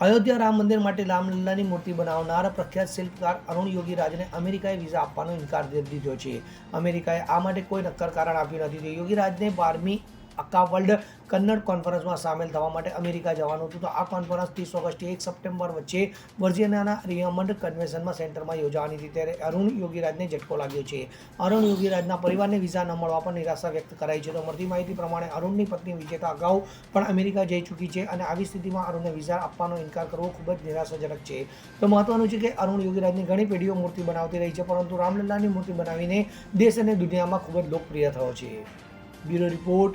અયોધ્યા રામ મંદિર માટે રામલલ્લાની મૂર્તિ બનાવનાર પ્રખ્યાત શિલ્પકાર અરુણ યોગી રાજને અમેરિકાએ વિઝા આપવાનો ઇનકાર કરી દીધો છે. અમેરિકાએ આ માટે કોઈ નક્કર કારણ આપ્યું નથી. યોગી રાજને બારમી અક્કા વર્લ્ડ કન્નડ કોન્ફરન્સમાં સામેલ થવા માટે અમેરિકા જવાનું હતું. તો આ કોન્ફરન્સ ત્રીસ ઓગસ્ટથી એક સપ્ટેમ્બર વચ્ચે વર્જિનિયાના રિયમંડ કન્વેન્શનમાં સેન્ટરમાં યોજાવાની હતી. ત્યારે અરુણ યોગીરાજને ઝટકો લાગ્યો છે. અરુણ યોગીરાજના પરિવારને વિઝા ન મળવા પર નિરાશા વ્યક્ત કરાઈ છે. તો મળતી માહિતી પ્રમાણે અરુણની પત્ની વિજેતા અગાઉ પણ અમેરિકા જઈ ચૂકી છે અને આવી સ્થિતિમાં અરુણને વિઝા આપવાનો ઇનકાર કરવો ખૂબ જ નિરાશાજનક છે. તો મહત્વનું છે કે અરુણ યોગીરાજની ઘણી પેઢીઓ મૂર્તિ બનાવતી રહી છે, પરંતુ રામલલ્લાની મૂર્તિ બનાવીને દેશ અને દુનિયામાં ખૂબ જ લોકપ્રિય થયો છે. Bureau report